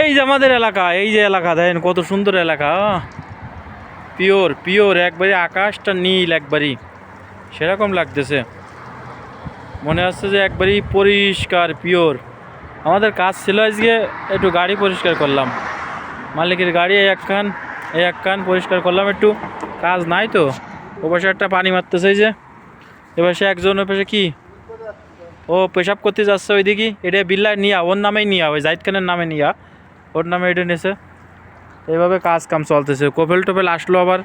এই যে আমাদের এলাকা, এই যে এলাকা, দেখেন কত সুন্দর এলাকা পিওর পিওর একবারে আকাশটা নীল একবারই। সেরকম লাগতেছে। মনে হচ্ছে যে একবারই পরিষ্কার পিওর আমাদের কাজ ছিল আজকে একটু গাড়ি পরিষ্কার করলাম। মালিকের গাড়ি এক কান এক কান পরিষ্কার করলাম একটু। কাজ নাই তো। ও পাশে একটা পানি মারতেছে যে। এবার সে একজন ওই পাশে কি? ও পেশাব করতে যাচ্ছে ওই ওইদিকে, এটা বিল্লা নিয়া, ওর নামেই নিয়া, ওই জাহিদ খানের নামে নিয়া। ওর নামে এটা নিয়েছে এইভাবে কাজ কাম চলতেছে। কোফেল টোফেল আসলো আবার।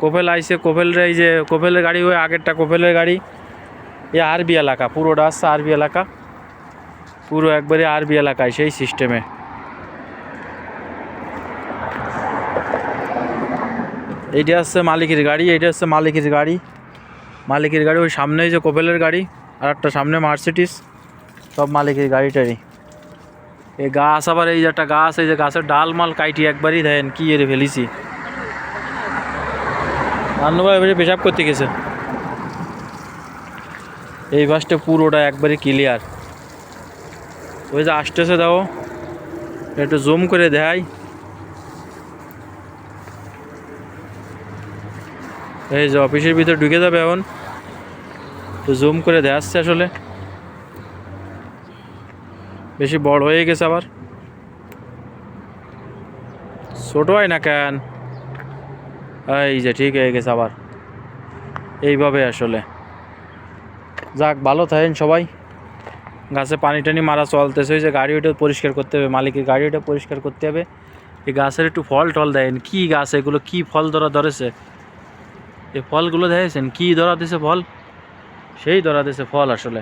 কোফেল আইসে কোফেলরা এই যে, কোফেলের গাড়ি ওই আগেরটা কোফেলের গাড়ি। এ আরবি এলাকা, পুরোটা আসছে আরবি এলাকা। পুরো একবারে আরবি এলাকায় সেই সিস্টেমে এইটা হচ্ছে মালিকের গাড়ি, এইটা হচ্ছে মালিকের গাড়ি। মালিকের গাড়ি ওই সামনে যে কোপেলের গাড়ি। আর একটা সামনে মার্সিডিস সব মালিকের গাড়িটারই। এই গাছ আবার এই যে একটা গাছ, এই যে গাছের ডাল মাল কাইটি একবারই দেন, কি এর ফেলিছি। আন্নবা এবারে পেশাব করতে গেছে। এই বাসটা পুরোটা একবারে ক্লিয়ার ওই যে আসতেছে দাও, একটু জুম করে দেয় এই যে অফিসের ভিতরে ঢুকে যাবে এখন। তো জুম করে দেখাচ্ছে আসলে। বেশি বড় হয়ে গেছে আবার। ছোট হয় না কেন? এই যে ঠিক হয়ে গেছে আবার। এইভাবে আসলে। যাক, ভালো থাকেন সবাই। গাছে পানি টানি মারা চলতেছে। ওই যে গাড়ি ওটা পরিষ্কার করতে হবে, মালিকের গাড়ি ওটা পরিষ্কার করতে হবে। এই গাছের একটু ফল টল দেন। কি গাছ এগুলো কি ফল ধরা ধরেছে? এই ফলগুলো দেখেছেন কি ধরা দিছে ফল? সেই ধরা দিছে ফল আসলে।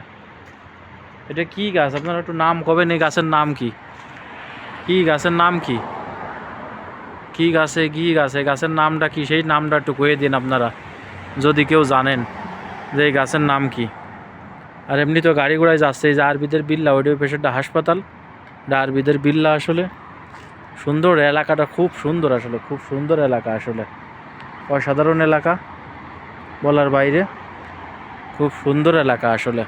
এটা কি গাছ? আপনারা একটু নাম কবেন, এই গাছের নাম কি? কি গাছের নাম কি? কি গাছে কি গাছে? গাছের নামটা কি? সেই নামটা একটু কয়ে দিন আপনারা, যদি কেউ জানেন যে এই গাছের নাম কি। আর এমনি তো গাড়ি ঘোড়ায় যাচ্ছে, এই যে আরবিদের বিল্লা ওইটা ওই পেশাটা হাসপাতাল। এটা আরবিদের বিল্লা আসলে। সুন্দর এলাকাটা, খুব সুন্দর আসলে, খুব সুন্দর এলাকা আসলে। অসাধারণ এলাকা, বলার বাইরে। খুব সুন্দর এলাকা আসলে।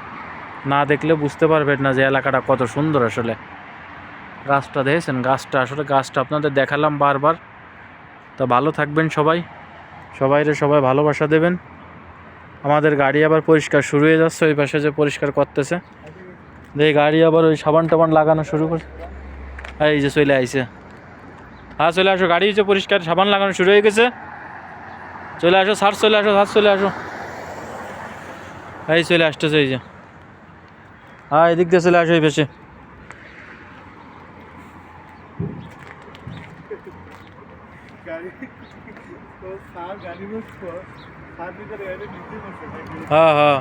না দেখলে বুঝতে পারবেন না যে এলাকাটা কত সুন্দর আসলে। গাছটা দেখেছেন? গাছটা আসলে গাছটা আপনাদের দেখালাম বারবার। তা ভালো থাকবেন সবাই। সবাইরে সবাই ভালোবাসা দেবেন। আমাদের গাড়ি আবার পরিষ্কার শুরু হয়ে যাচ্ছে, ওই পাশে যে পরিষ্কার করতেছে। এই গাড়ি আবার ওই সাবান টাবান লাগানো শুরু করে এই যে চলে আইছে। হ্যাঁ চলে আসো। গাড়ি হচ্ছে পরিষ্কার সাবান লাগানো শুরু হয়ে গেছে। চলে আসো সার চলে আসো সার চলে আসো। এই চলে আসতেছে এই যে। হ্যাঁ এদিক দিয়ে চলে আসো এই পেছে হ্যাঁ হ্যাঁ।